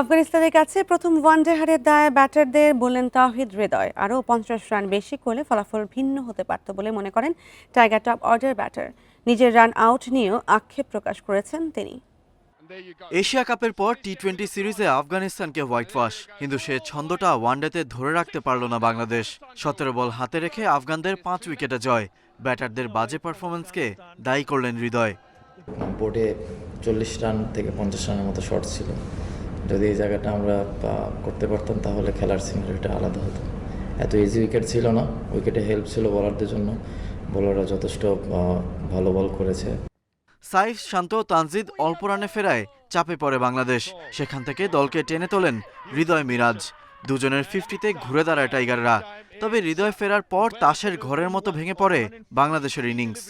আফগানিস্তানের কাছে প্রথম ওয়ানডে হারের দায় ব্যাটারদের বললেন তাহিদ হৃদয়। আরও পঞ্চাশ রান বেশি করলে ফলাফল ভিন্ন হতে পারত বলে মনে করেন টাইগার টপ অর্ডার ব্যাটার। নিজের রান আউট নিয়েও আক্ষেপ প্রকাশ করেছেন তিনি। এশিয়া কাপের পর টি টোয়েন্টি সিরিজে আফগানিস্তানকে হোয়াইট ওয়াশ। কিন্তু সে ছন্দটা ওয়ানডেতে ধরে রাখতে পারল না বাংলাদেশ। সতেরো বল হাতে রেখে আফগানদের পাঁচ উইকেটে জয়। ব্যাটারদের বাজে পারফরমেন্সকে দায়ী করলেন হৃদয়। বোর্ডে চল্লিশ রান থেকে পঞ্চাশ রানের মতো শর্ট ছিল। যদি এই জায়গাটা আমরা করতে পারতাম, তাহলে খেলার সিনারিটা আলাদা হতো। এত ইজি উইকেট ছিল না। উইকেটে হেল্প ছিল বলারদের জন্য। বোলাররা যথেষ্ট ভালো বল করেছে। সাইফ শান্ত তানজিদ অল্প রানে ফেরায়, চাপে পড়ে বাংলাদেশ। সেখান থেকে দলকে টেনে তোলেন হৃদয় মিরাজ। দুজনের ফিফটিতে ঘুরে দাঁড়ায় টাইগাররা। তবে হৃদয় ফেরার পর তাসের ঘরের মতো ভেঙে পড়ে বাংলাদেশের ইনিংস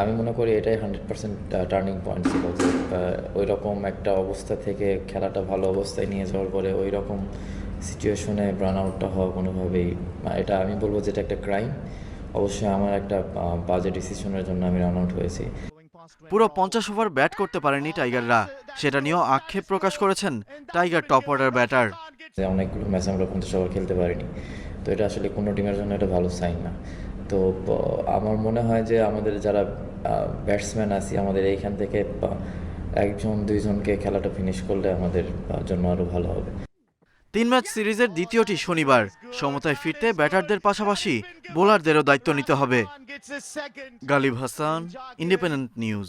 আমি মনে করি এটাই হান্ড্রেড পার্সেন্ট টার্নিং পয়েন্ট ছিল ওই রকম একটা অবস্থা থেকে খেলাটা ভালো অবস্থায় নিয়ে যাওয়ার পরে ওই রকম সিচুয়েশনে রান আউটটা হওয়া কোনোভাবেই এটা আমি বলব যে এটা একটা ক্রাইম অবশ্যই আমার একটা বাজে ডিসিশনের জন্য আমি রান আউট হয়েছি। পুরো পঞ্চাশ ওভার ব্যাট করতে পারেনি টাইগাররা। সেটা নিয়েও আক্ষেপ প্রকাশ করেছেন টাইগার টপ অর্ডার ব্যাটার। অনেকগুলো ম্যাচ আমরা পঞ্চাশ ওভার খেলতে পারিনি। তো এটা আসলে কোনো টিমের জন্য এটা ভালো সাইন না। তো আমার মনে হয় যে আমাদের যারা ব্যাটসম্যান আছি, আমাদের এইখান থেকে একজন, দুইজনকে খেলাটা ফিনিশ করলে আমাদের জন্য আরও ভালো হবে। তিন ম্যাচ সিরিজের দ্বিতীয়টি শনিবার। সমতায় ফিরতে ব্যাটারদের পাশাপাশি বোলারদেরও দায়িত্ব নিতে হবে। Ghalib Hasan independent news